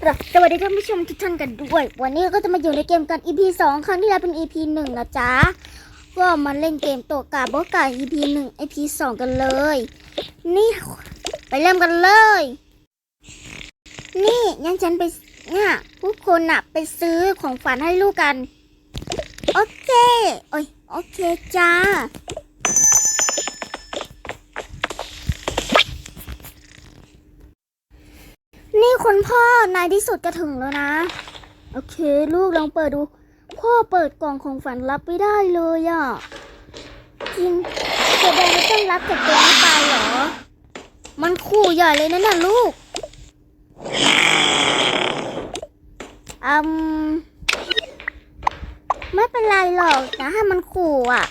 สวัสดีท่านผู้ชมทุกท่านกันด้วย วันนี้ก็จะมาอยู่ในเกมกัน EP 2 ครั้งที่แล้วเป็น EP 1 นะจ๊ะ ก็มาเล่นเกมตัวกาบอกา EP 1 EP 2 กันเลย นี่ ไปเริ่มกันเลย นี่งั้นฉันไปเนี่ยทุกคนน่ะไปซื้อของฝันให้ลูกกัน โอเค โอ้ย โอเคจ้า คุณพ่อในที่สุดก็ถึงแล้วนะ โอเค ลูกลองเปิดดู พ่อเปิดกล่องของฝันรับไม่ได้เลยอะ่ะจริงแสดงว่าต้องรับจากตัวนี้ไปเหรอ มันขู่ใหญ่เลยนะน่ะลูกอืมไม่เป็นไรหรอกนะถ้ามันขู่อะ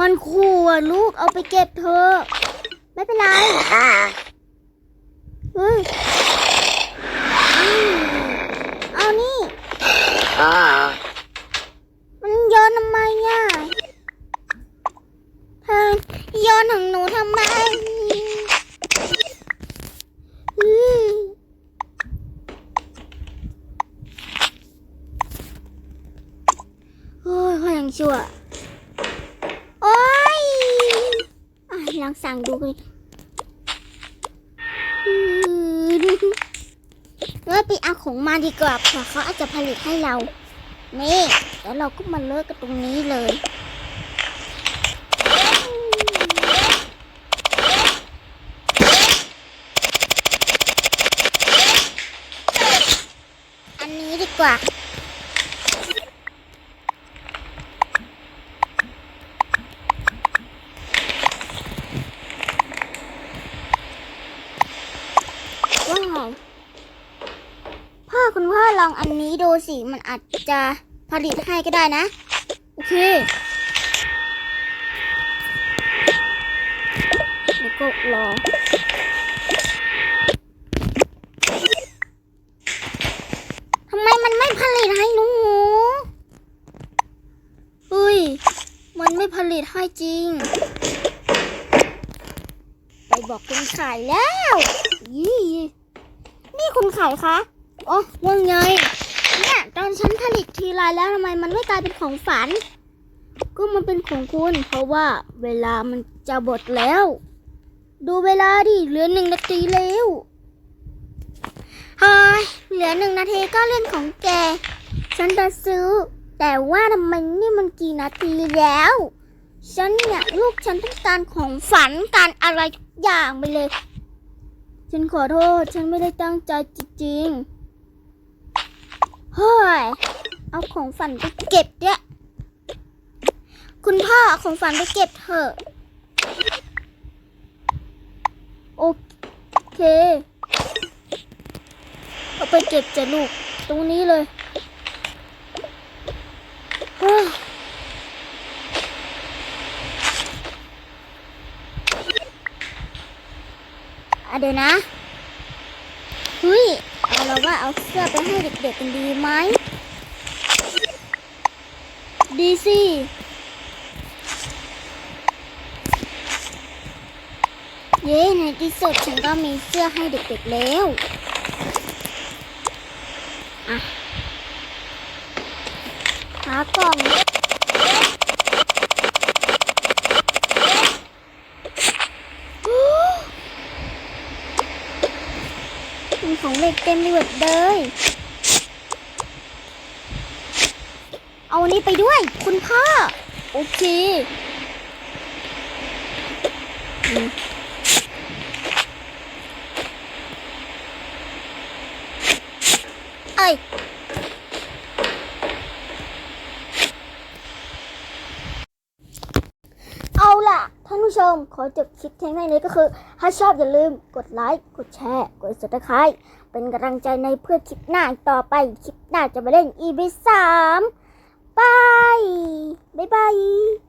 มันขู่อะลูกเอาไปเก็บเถอะ ไม่เป็นไรเฮ้ยอืมเอานี่ มันโยนทำไมเนี่ยโยนของหนูทำไมอืมโอ้ยเขายังชั่ว โอ้ย อะลองสั่งดูกันอืมว่าไปเอาของมาดีกว่าเผื่อเขาอาจจะผลิตให้เรา นี่แล้วเราก็มาเลิกกันตรงนี้เลย อันนี้ดีกว่า ว้าวพ่อ คุณพ่อลองอันนี้ดูสิ มันอาจจะผลิตให้ก็ได้นะ โอเคแล้วก็รอทำไมมันไม่ผลิตให้หนูเฮ้ย มันไม่ผลิตให้จริง ไปบอกคุณขายแล้วยี่นี่คุณขายคะ อ๋อว่าไง เนี่ยตอนฉันผลิตทีไรแล้วทำไมมันไม่กลายเป็นของฝัน ก็มันเป็นของคุณ เพราะว่าเวลามันจะหมดแล้ว ดูเวลาดิเหลือหนึ่งนาทีแล้วฮ้ยเหลือหนึ่งนาทีก็เล่นของแก ฉันจะซื้อ แต่ว่าทำไมนี่มันกี่นาทีแล้ว ฉันเนี่ยลูกฉันต้องการของฝันการอะไรทุกอย่างไปเลย ฉันขอโทษ ฉันไม่ได้ตั้งใจจริงๆ เฮ้ย เอาของฝันไปเก็บเนี่ยคุณพ่อเอาของฝันไปเก็บเถอะ โอเค เอาไปเก็บจะลูก ตรงนี้เลยเฮ้ยอะเดี๋ยวนะเฮ้ย เราว่าเอาเสื้อไปให้เด็กๆกันดีไหม ดีสิเย้ในที่สุดฉันก็มีเสื้อให้เด็กๆแล้วอะหากล่อง มีของเด็กเต็มไปหมดเลย เอาอันนี้ไปด้วย คุณพ่อ โอเคอืมเอ้ย เอาล่ะ ท่านผู้ชมขอจบคลิปเพียงแค่นี้ก็คือ ถ้าชอบอย่าลืมกดไลค์ กดแชร์ กด subscribe เป็นกำลังใจในเพื่อคลิปหน้าต่อไป คลิปหน้าจะมาเล่น EP 3บาย บ๊ายบาย